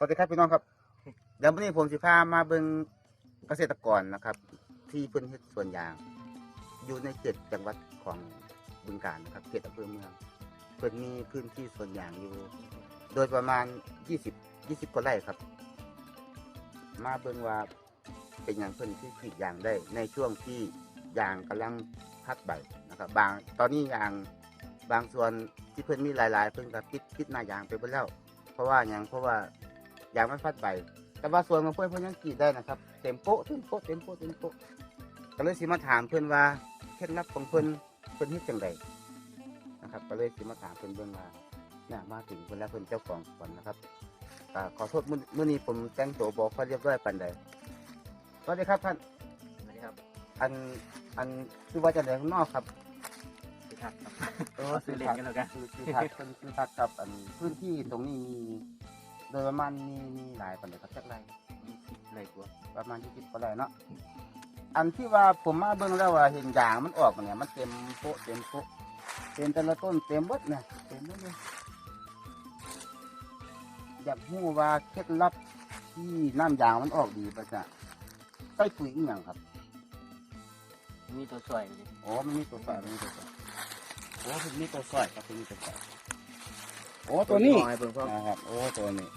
สวัสดีครับพี่น้องครับเดี๋ยววันนี้ผมสิพามาเบิ่งเกษตรกรนะครับ ที่เพิ่นเฮ็ดสวนยาง อยู่ในเขตจังหวัดของบึงกาฬนะครับเขตอำเภอเมืองเพิ่นมีพื้นที่สวนยางอยู่ โดยประมาณ 20 20กว่าไร่ครับ มาเบิ่งว่าเป็นอย่างเพิ่นที่กรีดยางได้ ในช่วงที่ยางกำลังพัดใบนะครับบางตอนนี้ยางบางส่วนที่เพิ่นมีหลาย ๆ เพิ่นก็ปิดปิดหน้ายางไปเบิดแล้ว เพราะว่าหยังเพราะว่า ยางมันพัดใบแต่ว่าส่วนของเพื่อนเพื่อนยังกรีดได้นะครับ เต็มโป๊ะเต็มโป๊ะเต็มโป๊ะเต็มโป๊ะก็เลยสิมาถามเพื่อนว่าเคล็ดลับของเพื่อนเพื่อนเฮ็ดจังไดนะครับ ก็เลยสิมาถามเพื่อนเบิ่งว่าเนี่ยมาถึงเพื่อนแล้วเพื่อนเจ้าของก่อนนะครับอ่าขอโทษมื้อมื้อนี้ผมแต่งตัวบอกค่อยเรียบร้อยปานใดสวัสดีครับท่านสวัสดีครับ อันอันคือว่าจะไหนข้างนอกครับสุทัศน์ครับเออซื้อเล่นกันแล้วกันคือคือทักเพิ่นคือทักกับอันพื้นที่ตรงนี้มี โดยประมาณมีมีหลายปานใดครับจักไรยี่สิบเลยกว่าประมาณยี่สิบก็ได้เนาะอันที่ว่าผมมาเบิ่งแล้วว่าเห็นยางมันออกมาเนี่ยมันเต็มโป๊ะเต็มโป๊ะเต็มแต่ละต้นเต็มหมดเนี่ยเต็มหมดเลยอยากรู้ว่าเคล็ดลับที่น้ำยางมันออกดีประจะใส่ปุ๋ยอีหยังครับ มีตัวสวยอยู่ดิอ๋อมันมีตัวสอยมันมีตัวสอยโอ้มันมีตัวสอยครับมันมีตัวสอย โอ้ตัวนี้ให้เบิ่งพร้อมนะครับ โอ้ตัวนี้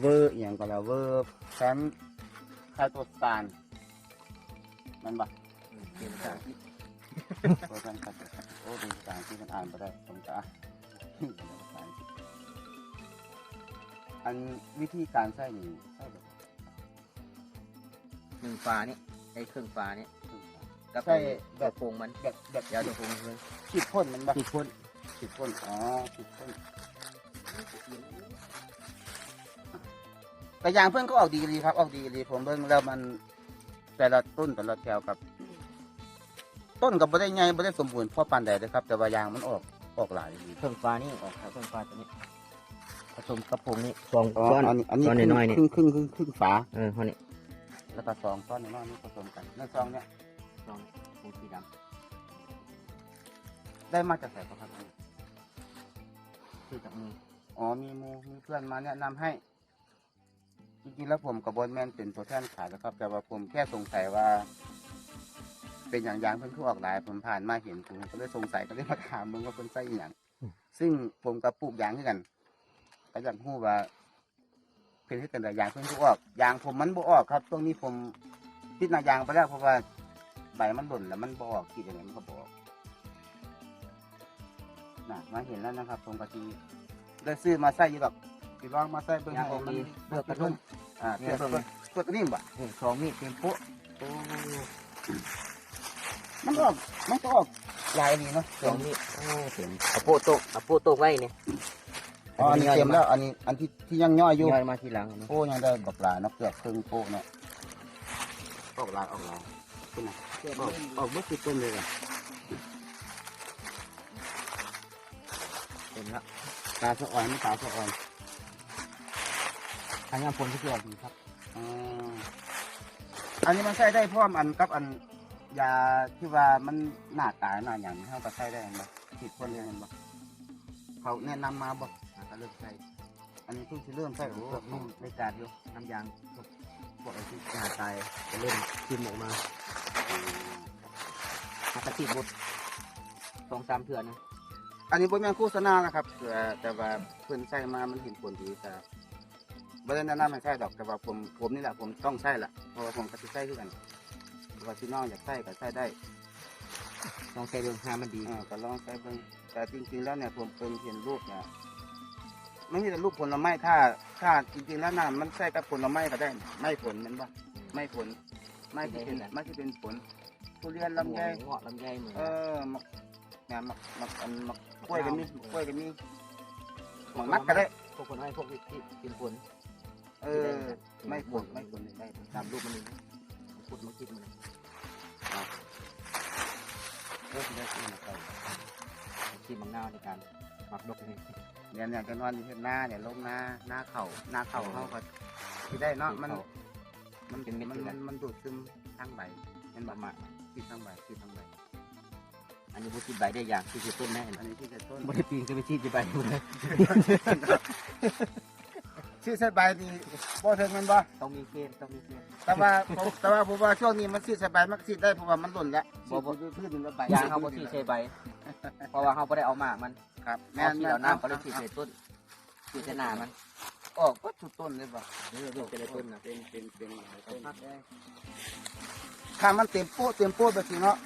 เวอร์อหย่างก็แล้วเวอร์แฟนคายตัวตาลมันปะอืมเกมภาษาอังกฤษตัวแฟนคายตัวตาลโอ้เป็นภาษาอังกฤษมันอ่านไปได้ผมจะอ่านเป็นภาษาอังกฤษอันวิธีการใช้นี่ใช้แบบหนึ่งฟ้านี่ไอ้เครื่องฟ้านี่กับใช้ไอ้แบตัวบโปรงมันแบบแบบยาวตัวโปรงเลยขีดพ่นมันปะขีดพ่น ขีดพ่นอ๋อขีดพ่นแต่ยางเพื่อนก็ออกดีดีครับออกดีดีผมเบิ่งแล้วมันแต่ละต้นแต่ละแถวกับ ต้นกับบ่ได้ใหญ่บ่ได้สมบูรณ์พอปานใดเลยครับ แต่ว่ายางมันออกออกหลายดีเครื่องฟ้านี่ออกครับเครื่องฟ้าตัวนี้ผสมกระโปรงนี่สองอ๋อก้อนอันนี้อันนี้ก้อนครึ่งน้อยๆนี่ครึ่งครึ่งครึ่งครึ่งฝาเออเขานี่แล้วก็สองก้อนน้อยๆนี่ผสมกันในซองเนี้ยสองปูสีด ได้มาจากไหนครับำคือจากมืออ๋อมีหมูมีเพื่อนมาแนะนำให้ จริงๆแล้วผมกับบอลแมนเป็นตัวแทนขายนะครับ แต่ว่าผมแค่สงสัยว่า เป็นอย่างยางเพิ่นคือออกหลาย ผมผ่านมาเห็นผมก็เลยสงสัยก็เลยมาถามมึงว่าเพิ่นใส่อหย่าง ซึ่งผมกับปลูกยางคือกันก็อยากรู้ว่าเพิ่นเฮ็ดกันแต่ยางเพิ่นคือออกยางผมมันบ่ออกครับช่วงนี้ผมพิจารณายางไปแล้วเพราะว่าใบมันหล่นแล้วมันบ่ออกกรีดยังไงมันก็บ่ออก น่ะมาเห็นแล้วนะครับ ผมก็ทีได้ซื้อมาใส่อยู่ดอกสิลองมาใส่เบิ่งยางให้ออกมันดีเบิกกระนุ่ทุ่มมอ่าเนี่เพื่อยเบิ่งเพื่อตัวนี้บ่นี่สองมีดเต็มโป๊ะโอ้มันก็ออกมันก็ออกลายนี้เนาะสองมีดโอ้เห็นเอาโป๊ะโตกเอาโป๊ะโตกไว้เนี่ยอ๋ออันนี้เต็มแล้ว อันนี้อันที่ที่ยังย่อยอยู่ย่อยมาทีหลังอันนี้โอ้ยังได้บักหลายเนาะเกือบครึ่งโป๊ะเนาะออกลายออกลายขึ้นนะออกออกเมื่อกี่ต้นเลยอะ เต็มแล้วตาสะอ่อนไม่ตาสะอ่อนทางยามฝนก็คือออกดีครับอ่าอันนี้มันใช้ได้พร้อมอันกับอันยาที่ว่ามันหน้าตายหน้าอย่างนี้เขาก็ใช้ได้เห็นบ่ผิดคนเลยเห็นบ่เขาแนะนำมาบ่อะก็เริ่มใส่อันนี้เพิ่งจะเริ่มใช้โอ้พวกนุ่มในกาดอยู่น้ำยางพวกพวกไอ้ที่หน้าตายก็เริ่มขึ้นออกมาหากระติดบดสองสามเถื่อนะ อันนี้บ่แม่นโฆษณานะครับแต่แต่ว่าเพิ่นใช้มามันเห็นผลดีแต่บ่ได้แนะนำให้ใช้ดอกแต่ว่าผมผมนี่แหละผมต้องใช้ละเพราะว่าผมก็สิใช้คือกันว่าพี่น้องอยากใช้ก็ใช้ได้ลองใส่เบิ่งหามันดีอ่าก็ลองใช้เบิ่งแต่จริงๆแล้วเนี่ยผมเพิ่งเห็นรูปเนี่ยไม่มีแต่รูปผลไม้ถ้าถ้าจริงๆแล้วน่ะมันใช้กับผลไม้ก็ได้ไม่ผลแมันบ่ไม่ผลไม่ที่เป็นไม่ที่เป็นผลทุเรียนลำไยเงาะลำไยเหมือนเออมักงานมักมักอันมัก กล้วยก็มีกล้วยก็มีหมักนัดก็ได้พวกคนให้พวกที่ที่เป็นผลเออ ไม่ผลไม่ผลเลยได้ผลตามรูปมันนี่นะพูดมาคิดมันเออได้ที่มาใส่คิดบางหน้าในการหมักดกนี่เนี่ยเนี่ยจะนอนอยู่ที่หน้าเนี่ยลงหน้าหน้าเข่าหน้าเข่าเขาก็ที่ได้เนาะมัน มันมันมันมันดูดซึมทั้งใบเห็นปบ่ระมาณที่ทั้งใบที่ทั้งใบ อันนี้บุชิดใบได้อย่างที่จะต้นแน่อันนี้ที่จะต้นไม่ได้ปีนก็ไปชีดจะใบเลยใส่ใบนี่บ่ถึงแมันบ่ต้องมีเกณฑ์ต้องมีเกณฑ์แต่ว่าผมแต่ว่าผมว่าช่วงนี้มันสิใส่ใบมันสิได้เพราะว่ามันหล่นแล้วบ่บ่สิพืชมันแล้วใบยางเขาบ่ที่ใช้ใบเพราะว่าเขาบ่ได้เอามากมันครับแม่นที่เราน้ำก็เลยที่ใส่ต้นที่ใส่หน้ามันออกก็ทุกต้นเลยบ่นี่เป็นแต่ละต้นนะเป็นเป็นเป็นหลายต้ต้นนพักได้ถ้ามันเต็มโป๊ะเต็มโป๊ะแบบนี้เนาะ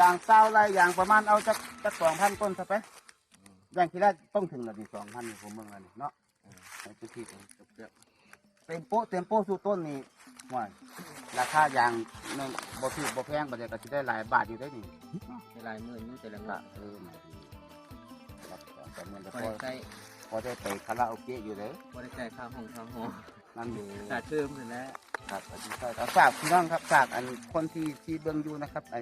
ยางเศร้าไรยางประมาณเอาจักจักสองพันต้นซะไปยางที่แรกต้องถึงระดับสองพันผมเมืองอันนี้เนาะไอ้พื้นที่ตรงเกือบเต็มโป๊ะเต็มโป๊ะสู่ต้นนี่ว่าราคายางหนึ่งบ่ถูกบ่แพงบ่ได้ก็สิได้หลายบาทอยู่ได้นี่ในลายมือนี่แต่ละละละเออมาดีรับสองสามหมื่นแต่พอพอได้ใช้พอได้ไปคาราโอเกะอยู่เลยพอได้ใช้ข้าวห้องข้าวหอนั่นอยู่ขาดเติมเลยแหล้วครับอันนี้ก็เอาฝากพี่น้องครับฝากอันคนที่ที่เบิ่งอยู่นะครับไอ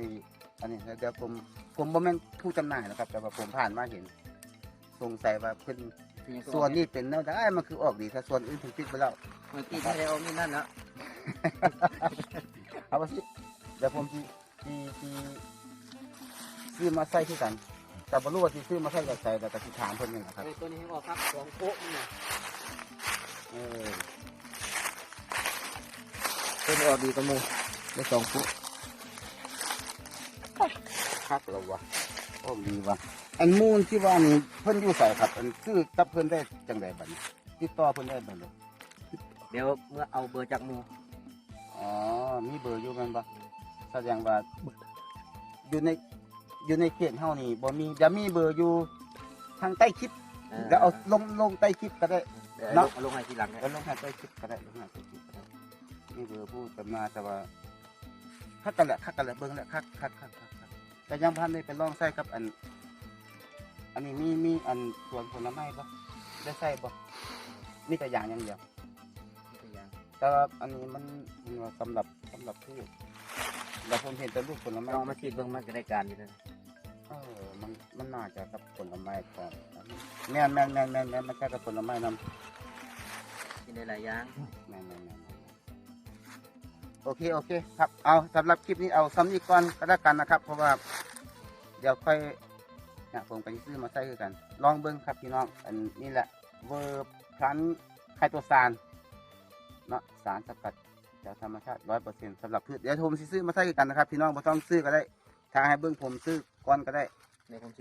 อันนี้เดี๋ยวผมผมบ่แม่นผู้จำหน่ายนะครับ แต่ว่าผมผ่านมาเห็น สงสัยว่าเพิ่นส่วนนี้เป็นแนวได้มันคือออกดีถ้าส่วนอื่นถึงปิดไปแล้ว เมื่อกี้ที่ได้เอามีนั่นแล้วเอาไปสิเดี๋ยวผมที่ที่ที่ซื้อมาใส่ที่กัน แต่บ่รู้ว่าที่ซื้อมาใส่กับใส่แต่ก็สิถามเพิ่นนี่นะครับไอ้ตัวนี้ให้ออกครับสองโป๊ะนี่นะเออตัวนี้ออกดีกว่าหมูได้สองโป๊ะ คักแล้ววะโอ้ดีวะอันมูลที่ว่านี่เพิ่นอยู่ใส่ครับ อันซื้อกับเพิ่นได้จังไดบัดนี้ติดต่อเพิ่นได้บัดนี้เดี๋ยวเมื่อเอาเบอร์จากหมูอ๋อมีเบอร์อยู่แม่นบ่แสดงว่าอยู่ในอยู่ในเขตเฮานี่บ่มีจะมีเบอร์อยู่ทางใต้คลิปแล้วเอาลงลงใต้คลิปก็ได้เดี๋ยวเนาะเอาลงให้ทีหลังนะแล้วลงหาใต้คลิปก็ได้ลงหาใต้คลิปก็ได้มีเบอร์ผู้จำหนาแต่ว่าคักกันแหละคักกันแหละเบิ่งแหละคักคักคักคักคัก แต่ยังพันได้ไปลองใส่กับอัน อันนี้มีมีอันสวนผลไม้บ่ได้ใส่บ่มีแต่อย่างอย่างเดียวตัวอย่างแต่ว่าอันนี้มันมันว่าสำหรับสำหรับพืชแล้วผมเห็นแต่ลูกผลไม้ลองมาฉีดเบิ่งมันก็ได้การอยู่นะเออมันมันน่าจะกับผลไม้ก่อนแม่นแม่นแม่นแม่นแม่นมันแค่กับผลไม้นำกินได้หลายอย่างแม่นแม่นแม่นแม่นโอเค โอเค ครับ เอาสำหรับคลิปนี้เอาซ้ำนี้ก่อนก็แล้วกันนะครับ เพราะว่าเดี๋ยวค่อยเนี่ยผมไปซื้อมาใส่คือกัน ลองเบิ้งครับพี่น้อง อันนี้แหละเวอร์พลันไคโตซานเนาะสารสกัดจากธรรมชาติร้อยเปอร์เซ็นต์สำหรับพืชเดี๋ยวผมซื้อมาใส่คือกันนะครับ พี่น้องมาต้องซื้อก็ได้ทางให้เบิ้งผมซื้อก้อนก็ได้ในความ